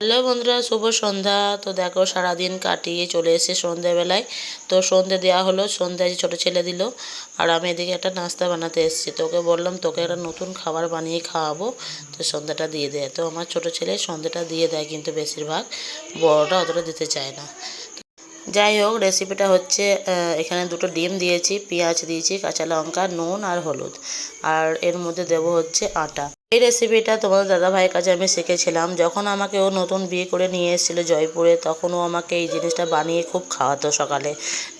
Hello বন্ধুরা, শুভ সন্ধ্যা। তো দেখো, সারাদিন কাটিয়ে চলে এসে সন্ধ্যাবেলায়। তো সন্ধে দেওয়া হলো, সন্ধ্যায় ছোটো ছেলে দিল, আর আমি এদিকে একটা নাস্তা বানাতে এসেছি। তোকে বললাম, তোকে একটা নতুন খাবার বানিয়ে খাওয়াবো, তো সন্ধ্যাটা দিয়ে দেয় তো আমার ছোটো ছেলে সন্ধ্যাটা দিয়ে দেয় কিন্তু বেশিরভাগ। বড়টা অতটা দিতে চায় না। যাই হোক রেসিপিটা হচ্ছে এখানে দুটো ডিম দিয়েছি, পেঁয়াজ দিয়েছি, কাঁচা লঙ্কা, নুন আর হলুদ। আর এর মধ্যে দেবো হচ্ছে আটা। এই রেসিপিটা তোমাদের দাদা ভাইয়ের কাছে আমি শিখেছিলাম। যখন আমাকে ও নতুন বিয়ে করে নিয়ে এসেছিল জয়পুরে, তখন ও আমাকে এই জিনিসটা বানিয়ে খুব খাওয়াতো সকালে,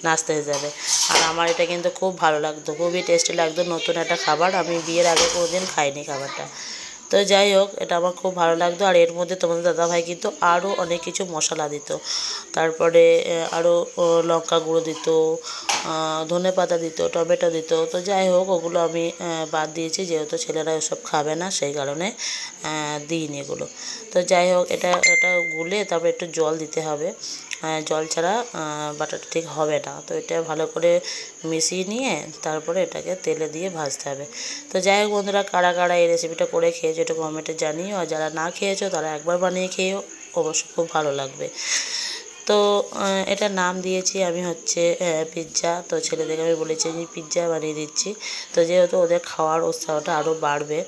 নাস্তা হিসাবে। আর আমার এটা কিন্তু খুব ভালো লাগতো, খুবই টেস্টি লাগতো। নতুন একটা খাবার, আমি বিয়ের আগে কোনোদিন খাইনি খাবারটা। তো যাই হোক, এটা আমার খুব ভালো লাগতো। আর এর মধ্যে তোমাদের দাদাভাই কিন্তু আরও অনেক কিছু মশলা দিত। তারপরে আরও লঙ্কা গুঁড়ো দিত ধনে পাতা দিত, টমেটো দিত। তো যাই হোক, ওগুলো আমি বাদ দিয়েছি, যেহেতু ছেলেরা ওসব খাবে না, সেই কারণে দিইনি এগুলো। তো যাই হোক, এটা এটা গুলে তারপরে একটু জল দিতে হবে। জল ছাড়া বাটারটা ঠিক হবে না। তো এটা ভালো করে মিশিয়ে নিয়ে তারপরে এটাকে তেলে দিয়ে ভাজতে হবে। তো যাই হোক বন্ধুরা, কারা কারা এই রেসিপিটা করে খেয়েছো একটু কমেন্টে জানিও। আর যারা না খেয়েছো তারা একবার বানিয়ে খেয়েও অবশ্য খুব ভালো লাগবে। তো এটার নাম দিয়েছি আমি হচ্ছে পিৎজা তো ছেলেদেরকে আমি বলেছি আমি পিৎজা বানিয়ে দিচ্ছি। তো যেহেতু ওদের খাওয়ার উৎসাহটা আরও বাড়বে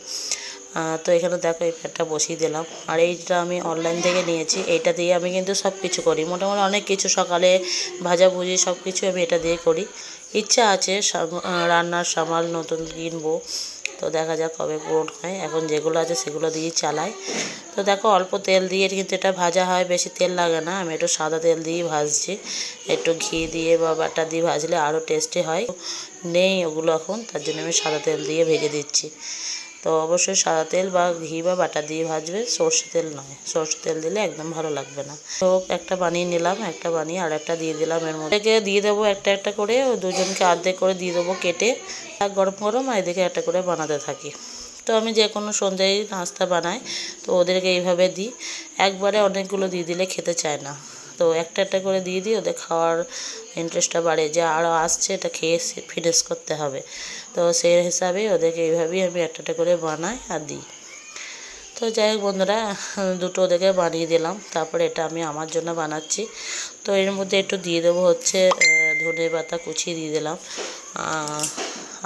তো এখানে দেখো, এই প্যানটা বসিয়ে দিলাম। আর এইটা আমি অনলাইন থেকে নিয়েছি। এইটা দিয়ে আমি কিন্তু সব কিছু করি। মোটামুটি অনেক কিছু, সকালে ভাজাভুজি সব কিছু আমি এটা দিয়ে করি। ইচ্ছা আছে রান্নার সামাল নতুন কিনবো। তো দেখা যাক কবে পূরণ হয়। এখন যেগুলো আছে সেগুলো দিয়েই চালাই। তো দেখো, অল্প তেল দিয়ে কিন্তু এটা ভাজা হয়। বেশি তেল লাগে না। আমি একটু সাদা তেল দিয়েই ভাজছি। একটু ঘি দিয়ে বা বাটার দিয়ে ভাজলে আরও টেস্টি হয়। নেই ওগুলো এখন। তার জন্য আমি সাদা তেল দিয়ে ভেজে দিচ্ছি। তো অবশ্যই সাদা তেল বা ঘি বা বাটা দিয়ে ভাজবে। সর্ষে তেল নয়। সর্ষে তেল দিলে একদম ভালো লাগবে না। তো একটা বানিয়ে নিলাম, একটা বানিয়ে আর একটা দিয়ে দিলাম এর মধ্যে। দিয়ে দেবো একটা একটা করে দুজনকে অর্ধেক করে দিয়ে দেবো কেটে। গরম গরম আর এদিকে একটা করে বানাতে থাকি। তো আমি যে কোনো সন্ধ্যায় নাস্তা বানাই, তো ওদেরকে এইভাবে দিই। একবারে অনেকগুলো দিয়ে দিলে খেতে চায় না। তো একটা একটা করে দিয়ে দিই ওদের খাওয়ার ইন্টারেস্টটা বাড়ে, যে আরও আসছে এটা খেয়ে ফিনিশ করতে হবে। তো সেই হিসাবে ওদেরকে এইভাবেই আমি একটা একটা করে বানাই আর দিই। তো যাই হোক বন্ধুরা, দুটো ওদেরকে বানিয়ে দিলাম, তারপরে এটা আমি আমার জন্য বানাচ্ছি। তো এর মধ্যে একটু দিয়ে দেবো হচ্ছে ধনে পাতা কুচিয়ে দিয়ে দিলাম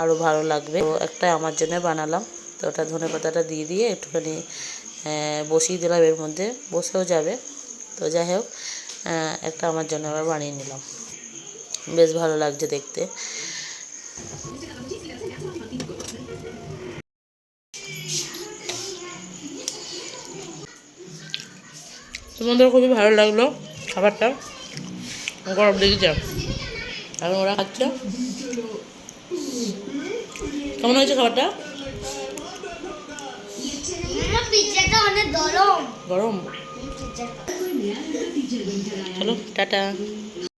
আরও ভালো লাগবে। তো একটা আমার জন্য বানালাম, তো ওটা ধনে পাতাটা দিয়ে দিয়ে একটুখানি বসিয়ে দিলাম এর মধ্যে, বসেও যাবে। তো যাই হোক একটা আমার জন্য আবার বানিয়ে নিলাম। বেশ ভালো লাগছে দেখতে। তোমাদের খুবই ভালো লাগল খাবারটা। গরম লেগেছে। এখন ওরা খাচ্ছে। কেমন হয়েছে খাবারটা? গরম। চলো টাটা।